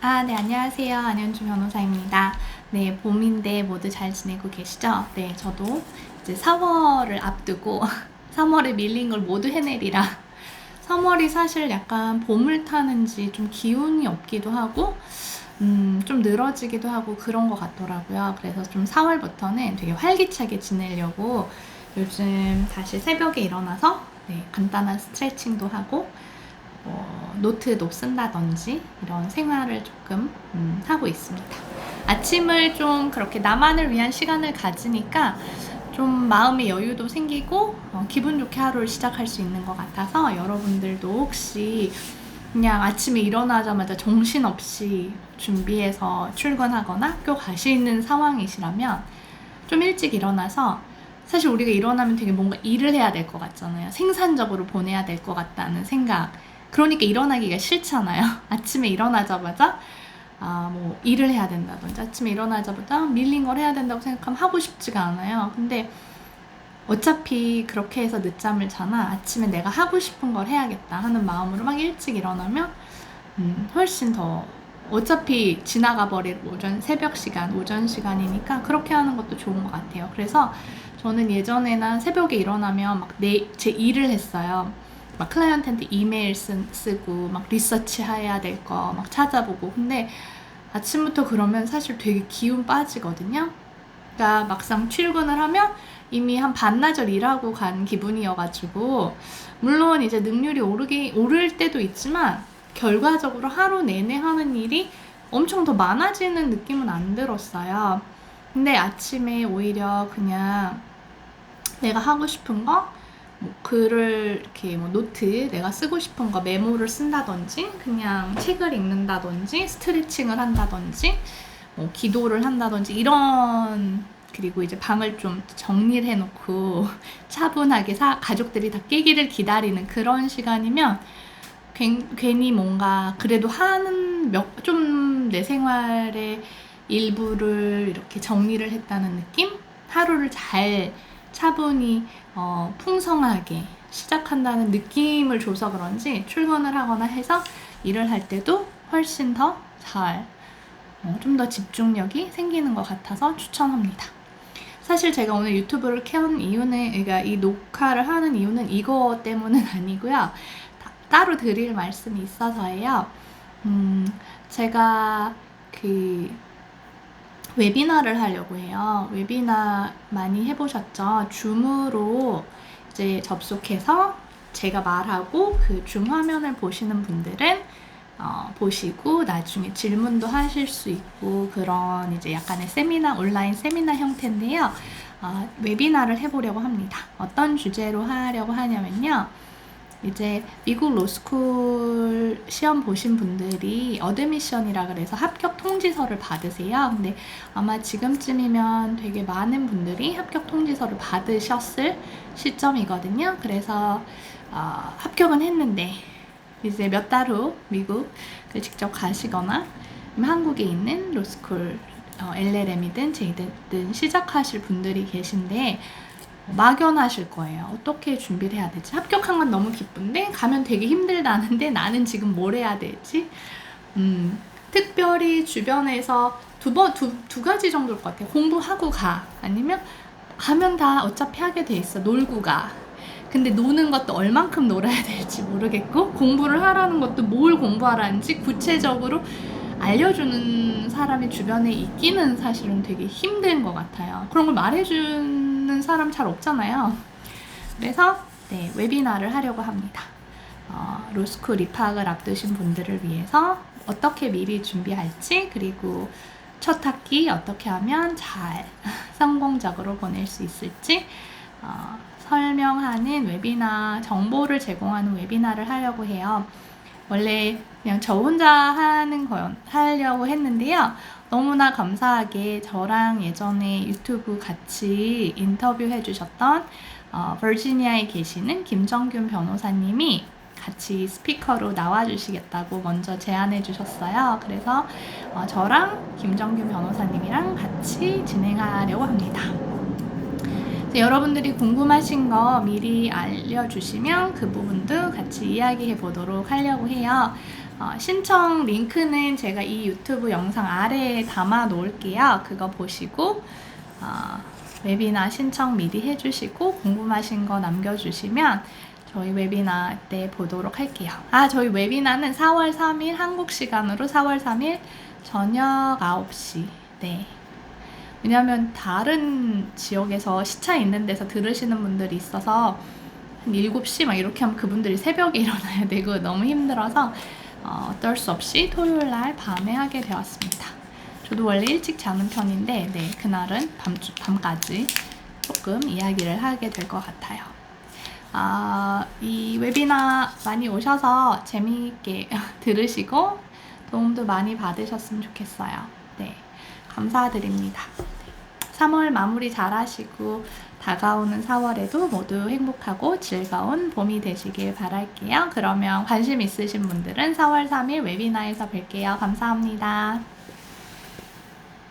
아, 네, 안녕하세요. 안현주 변호사입니다. 네, 봄인데 모두 잘 지내고 계시죠? 네, 저도 이제 4월을 앞두고 3월에 밀린 걸 모두 해내리라. 3월이 사실 약간 봄을 타는지 좀 기운이 없기도 하고, 음, 좀 늘어지기도 하고 그런 것 같더라고요. 그래서 좀 4월부터는 되게 활기차게 지내려고 요즘 다시 새벽에 일어나서 네, 간단한 스트레칭도 하고, 뭐 노트도 쓴다든지 이런 생활을 조금 음, 하고 있습니다. 아침을 좀 그렇게 나만을 위한 시간을 가지니까 좀 마음의 여유도 생기고 어, 기분 좋게 하루를 시작할 수 있는 것 같아서 여러분들도 혹시 그냥 아침에 일어나자마자 정신없이 준비해서 출근하거나 학교 가시는 상황이시라면 좀 일찍 일어나서 사실 우리가 일어나면 되게 뭔가 일을 해야 될 것 같잖아요. 생산적으로 보내야 될 것 같다는 생각. 그러니까 일어나기가 싫잖아요. 아침에 일어나자마자 아, 뭐 일을 해야 된다든지 아침에 일어나자마자 밀린 걸 해야 된다고 생각하면 하고 싶지가 않아요. 근데 어차피 그렇게 해서 늦잠을 자나 아침에 내가 하고 싶은 걸 해야겠다 하는 마음으로 막 일찍 일어나면 음, 훨씬 더 어차피 지나가 버릴 오전 새벽 시간, 오전 시간이니까 그렇게 하는 것도 좋은 것 같아요. 그래서 저는 예전에는 새벽에 일어나면 막 내 제 일을 했어요. 막 클라이언트한테 이메일 쓰, 쓰고 막 리서치 해야 될 거 막 찾아보고 근데 아침부터 그러면 사실 되게 기운 빠지거든요. 그러니까 막상 출근을 하면 이미 한 반나절 일하고 간 기분이어가지고 물론 이제 능률이 오르기 오를 때도 있지만 결과적으로 하루 내내 하는 일이 엄청 더 많아지는 느낌은 안 들었어요. 근데 아침에 오히려 그냥 내가 하고 싶은 거 뭐 글을 이렇게 뭐 노트 내가 쓰고 싶은 거 메모를 쓴다든지 그냥 책을 읽는다든지 스트레칭을 한다든지 뭐 기도를 한다든지 이런 그리고 이제 방을 좀 정리를 해놓고 차분하게 사, 가족들이 다 깨기를 기다리는 그런 시간이면 괜히 뭔가 그래도 하는 좀 내 생활의 일부를 이렇게 정리를 했다는 느낌? 하루를 잘 차분히 어, 풍성하게 시작한다는 느낌을 줘서 그런지 출근을 하거나 해서 일을 할 때도 훨씬 더잘 어, 좀더 집중력이 생기는 것 같아서 추천합니다. 사실 제가 오늘 유튜브를 켠 이유는, 그러니까 이 녹화를 하는 이유는 이거 때문은 아니고요. 따로 드릴 말씀이 있어서예요. 음, 제가 그 웨비나를 하려고 해요. 웨비나 많이 해보셨죠? 줌으로 이제 접속해서 제가 말하고 그 줌 화면을 보시는 분들은 어, 보시고 나중에 질문도 하실 수 있고 그런 이제 약간의 세미나 온라인 세미나 형태인데요. 어, 웨비나를 해보려고 합니다. 어떤 주제로 하려고 하냐면요. 이제 미국 로스쿨 시험 보신 분들이 어드미션이라 그래서 합격 통지서를 받으세요. 근데 아마 지금쯤이면 되게 많은 분들이 합격 통지서를 받으셨을 시점이거든요. 그래서 어, 합격은 했는데 이제 몇 달 후 미국을 직접 가시거나 한국에 있는 로스쿨 어, LLM이든 제이든 시작하실 분들이 계신데 막연하실 거예요. 어떻게 준비를 해야 되지? 합격한 건 너무 기쁜데 가면 되게 힘들다는데 나는 지금 뭘 해야 되지? 음, 특별히 주변에서 두 번, 두, 두 가지 정도일 것 같아요. 공부하고 가. 아니면 가면 다 어차피 하게 돼 있어. 놀고 가. 근데 노는 것도 얼만큼 놀아야 될지 모르겠고, 공부를 하라는 것도 뭘 공부하라는지 구체적으로 알려주는 사람이 주변에 있기는 사실은 되게 힘든 것 같아요. 그런 걸 말해 주는 사람 잘 없잖아요. 그래서 네, 웨비나를 하려고 합니다. 어, 로스쿨 입학을 앞두신 분들을 위해서 어떻게 미리 준비할지 그리고 첫 학기 어떻게 하면 잘 성공적으로 보낼 수 있을지 어, 설명하는 웨비나 정보를 제공하는 웨비나를 하려고 해요. 원래 그냥 저 혼자 하는 거 하려고 했는데요. 너무나 감사하게 저랑 예전에 유튜브 같이 인터뷰 해 주셨던 어, 버지니아에 계시는 김정균 변호사님이 같이 스피커로 나와주시겠다고 먼저 제안해 주셨어요. 그래서 어, 저랑 김정균 변호사님이랑 같이 진행하려고 합니다. 여러분들이 궁금하신 거 미리 알려주시면 그 부분도 같이 이야기해 보도록 하려고 해요. 어, 신청 링크는 제가 이 유튜브 영상 아래에 담아 놓을게요. 그거 보시고 어, 웨비나 신청 미리 해주시고 궁금하신 거 남겨주시면 저희 웨비나 때 보도록 할게요. 아, 저희 웨비나는 4월 3일 한국 시간으로 4월 3일 저녁 9시. 네. 왜냐면 다른 지역에서 시차 있는 데서 들으시는 분들이 있어서 한 7시 막 이렇게 하면 그분들이 새벽에 일어나야 되고 너무 힘들어서 어, 어쩔 수 없이 토요일 날 밤에 하게 되었습니다. 저도 원래 일찍 자는 편인데 네, 그날은 밤, 밤까지 조금 이야기를 하게 될 것 같아요. 아, 이 웨비나 많이 오셔서 재미있게 들으시고 도움도 많이 받으셨으면 좋겠어요. 네, 감사드립니다. 3월 마무리 잘 하시고 다가오는 4월에도 모두 행복하고 즐거운 봄이 되시길 바랄게요. 그러면 관심 있으신 분들은 4월 3일 웨비나에서 뵐게요. 감사합니다.